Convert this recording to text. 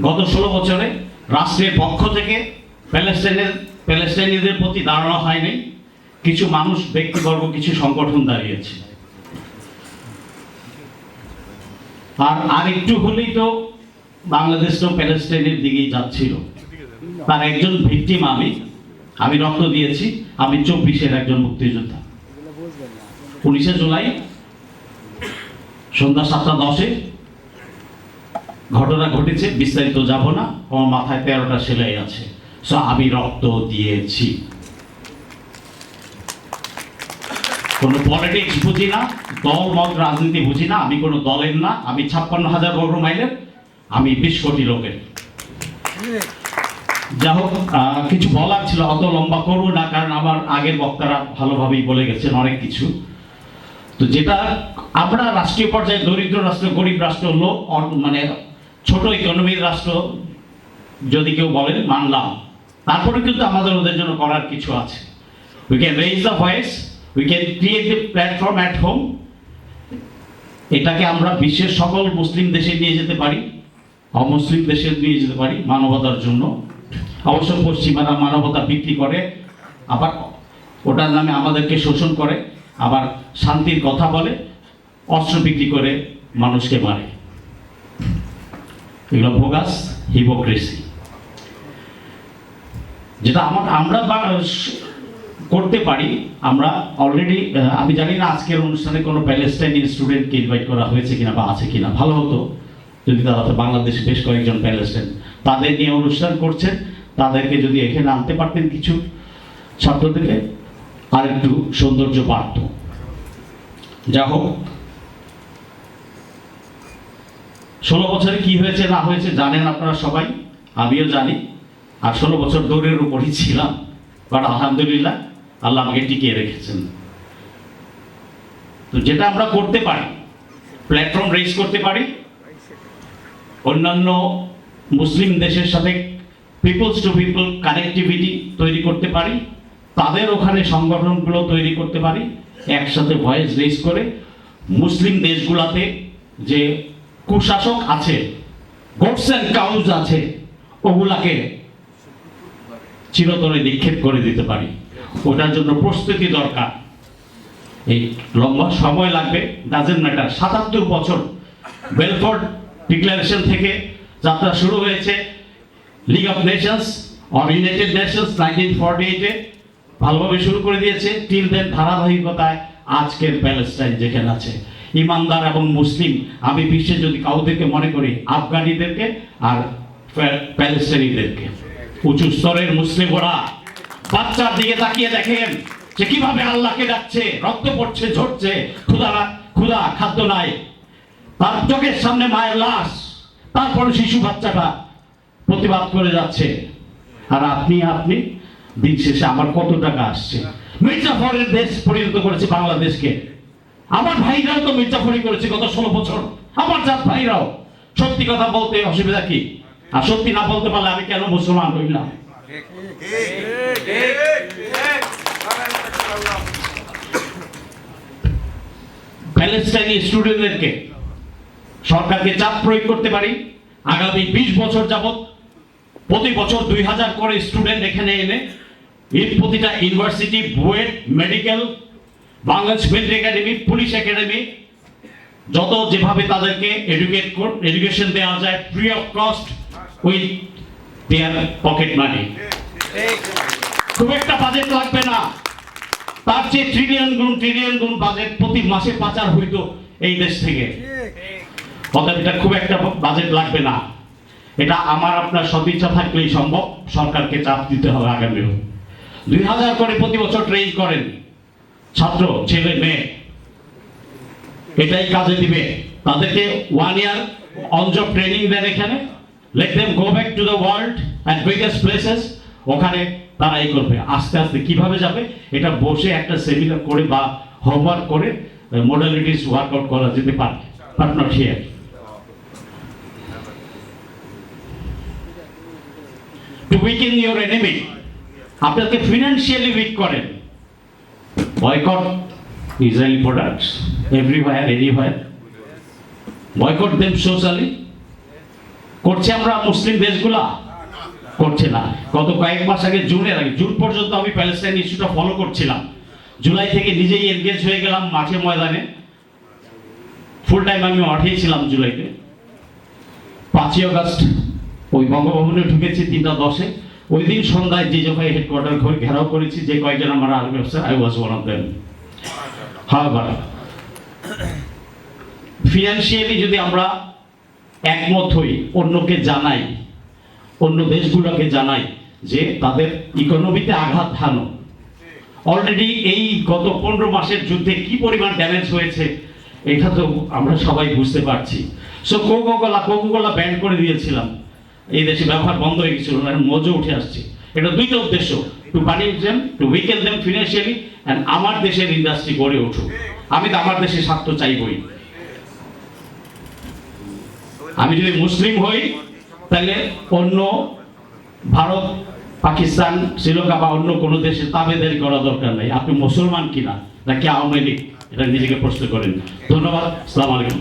গত ষোলো বছরে রাষ্ট্রের পক্ষ থেকে প্যালেস্টাইনের, প্যালেস্টাইনিদের প্রতি দাঁড়ানো হয়নি। কিছু মানুষ, ব্যক্তিবর্গ, কিছু সংগঠন দাঁড়িয়েছে। আর আর একটু হলেই তো বাংলাদেশ তো প্যালেস্টাইনের দিকেই যাচ্ছিল। তার একজন ভিকটিম আমি আমি রক্ত দিয়েছি, আমি চব্বিশের একজন মুক্তিযোদ্ধা। উনিশে জুলাই সন্ধ্যা সাতটা দশে ঘটনা ঘটেছে, বিস্তারিত যাব না, আমার মাথায় তেরোটা সেলাই আছে। সো আমি রক্ত দিয়েছি। কোনো পলিটিক্স বুঝি না, দল, মত, রাজনীতি বুঝি না, আমি কোনো দলের না, আমি ছাপ্পান্ন হাজার বর্গ মাইলের, আমি বিশ কোটি লোকের। যা হোক কিছু বলার ছিল, অত লম্বা করব না, কারণ আমার আগের বক্তারা ভালোভাবেই বলে গেছেন অনেক কিছু। তো যেটা, আমরা রাষ্ট্রীয় পর্যায়ে দরিদ্র রাষ্ট্র, গরিব রাষ্ট্র, লোক মানে ছোট ইকোনমির রাষ্ট্র যদি কেউ বলেন মানলাম। তারপরে কিন্তু আমাদের ওদের জন্য করার কিছু আছে। We can raise the voice we can create the platform at home এটাকে আমরা বিশ্বের সকল মুসলিম দেশে নিয়ে যেতে পারি, অমুসলিম দেশে নিয়ে যেতে পারি মানবতার জন্য। অবশ্য পশ্চিমারা মানবতা বিক্রি করে, আবার ওটার নামে আমাদেরকে শোষণ করে, আবার শান্তির কথা বলে, অস্ত্র বিক্রি করে মানুষকে মারে। এগুলো ভোগাস হিপোক্রেসি। যেটা আমার আমরা করতে পারি, আমরা অলরেডি আমি জানি না আজকের অনুষ্ঠানে কোনো প্যালেস্টাইনি স্টুডেন্টকে ইনভাইট করা হয়েছে কিনা বা আছে কিনা। ভালো হতো, যদি তারা তো বাংলাদেশে বেশ কয়েকজন প্যালেস্টাইন তাদের নিয়ে অনুষ্ঠান করছেন, তাদেরকে যদি এখানে আনতে পারতেন কিছু ছাত্রদেরকে আর একটু সৌন্দর্য বাড়ত। যা হোক ষোলো বছরে কি হয়েছে, না হয়েছে জানেন আপনারা সবাই? আমিও জানি। আর ষোলো বছর দৌড়ের উপরই ছিলাম, বাট আলহামদুলিল্লাহ আল্লাহ আমাকে টিকিয়ে রেখেছেন। তো যেটা আমরা করতে পারি, প্ল্যাটফর্ম রেজ করতে পারি, অন্যান্য মুসলিম দেশের সাথে পিপলস টু পিপল কানেক্টিভিটি তৈরি করতে পারি, তাদের ওখানে সংগঠনগুলো তৈরি করতে পারি, একসাথে ভয়েস রেজ করে মুসলিম দেশগুলোতে যে কুশাসক আছে গোটস অ্যান্ড কাউজ আছে, ওগুলাকে চিরতরে নিক্ষেপ করে দিতে পারি। ওটার জন্য প্রস্তুতি দরকার। এই লম্বা সময় লাগবে ডাজেন্ট ম্যাটার সাতাত্তর বছর বেলফোর্ড ডিক্লারেশন থেকে যাত্রা শুরু হয়েছে। League of Nations or United Nations nineteen forty এইটে ভালোভাবে শুরু করে দিয়েছে। টিল দেন ধারাবাহিকতায় আজকের প্যালেস্টাইন যেখানে আছে। ইমানদার এবং মুসলিম, আমি বিশ্বে যদি কাউদেরকে মনে করি, আফগানিদেরকে আর প্যা- প্যালেস্টাইনিদেরকে উঁচু স্তরের মুসলিম ওরা। বাচ্চার দিকে তাকিয়ে দেখেন যে কীভাবে আল্লাহকে ডাকছে, রক্ত পড়ছে, ঝরছে, ক্ষুধা ক্ষুধা, খাদ্য নাই। তার চোখের সামনে মায়ের লাশ। তারপরে শিশু বাচ্চাটা প্রতিবাদ করে যাচ্ছে। আর আপনি আপনি, দিন শেষে আমার কত টাকা আসছে? মির্জাফরের দেশ পরিণত করেছে বাংলাদেশকে। আমার ভাইরাও তো মির্জাফরি করেছে গত ষোলো বছর। আমার জাত ভাইরাও। সত্যি কথা বলতে অসুবিধা কি? আর সত্যি না বলতে পারলে আমি কেন মুসলমান হইলাম প্যালেস্টাইনি স্টুডেন্টদেরকে সরকারকে চাপ প্রয়োগ করতে পারি। আগামী বিশ বছর যাবত প্রতি বছর দুই হাজার করে স্টুডেন্ট এখানে এনে এর প্রতিটা university BUET, medical Bangladesh military academy, police academy, যত যেভাবে তাদেরকে এডুকেট এডুকেশন দেওয়া যায় free of cost with their pocket money খুব একটা বাজেট লাগবে না। তার চেয়ে ট্রিলিয়ন গুণ ট্রিলিয়ন গুণ বাজেট প্রতি মাসে পাচার হইতো এই দেশ থেকে। অতএব এটা খুব একটা বাজেট লাগবে না। এটা আমার, আপনার সদিচ্ছা থাকলেই সম্ভব। সরকারকে চাপ দিতে হবে আগামীও। দুই হাজার করে প্রতি বছর ট্রেন করেন। ছাত্র, ছেলে, মেয়ে। এটাই কাজে দিবে। তাদেরকে one year on job training দেন এখানে। Let them go back to the world and biggest places ওখানে তারা এই করবে। আস্তে আস্তে কীভাবে যাবে? এটা বসে একটা সেমিনার করে বা হোমওয়ার্ক করে মডালিটিস ওয়ার্কআউট করা যেতে পারে। Here to weaken your enemy আপনাকে ফিনান্সিয়ালি উইক করেন। Boycott Israeli products everywhere anywhere boycott them socially. করছে আমরা মুসলিম দেশগুলা? করছে না। গত কয়েক মাস আগে জুনের আগে, জুন পর্যন্ত আমি প্যালেস্টাইন ইস্যুটা ফলো করছিলাম। জুলাই থেকে নিজেই এনগেজ হয়ে গেলাম মাঠে ময়দানে। ফুল টাইম আমি মাঠেই জুলাইতে। পাঁচই আগস্ট ওই বঙ্গভবনে ঢুকেছি তিনটা দশে। ওই দিন সন্ধ্যায় যে জোফাই হেডকোয়ার্টার ঘর ঘেরাও করেছি, যে কয়েকজন আমার army officer I was one of them হাওয়ার ফিনান্সিয়ালি যদি আমরা একমত হই, অন্যকে জানাই, অন্য দেশগুলোকে জানাই যে তাদের ইকোনমিতে আঘাত হানো। অলরেডি এই গত পনেরো মাসের যুদ্ধে কি পরিমাণ ড্যামেজ হয়েছে, এটা তো আমরা সবাই বুঝতে পারছি। So Coca Cola Coca Cola ban করে দিয়েছিলাম। এই দেশে ব্যবহার বন্ধ হয়ে গেছিল আর মজো উঠে আসছে। এটা দুইটা উদ্দেশ্য to punish them to weaken them financially and আমার দেশের ইন্ডাস্ট্রি গড়ে উঠুক। আমি তো আমার দেশের স্বার্থ চাইবই। আমি যদি মুসলিম হই, তাহলে অন্য ভারত, পাকিস্তান, শ্রীলঙ্কা বা অন্য কোনো দেশে তাবেদারি করা দরকার নাই। আপনি মুসলমান কিনা নাকি আওয়ামী লীগ? এটা নিজেকে প্রশ্ন করেন। ধন্যবাদ, আসসালামু আলাইকুম।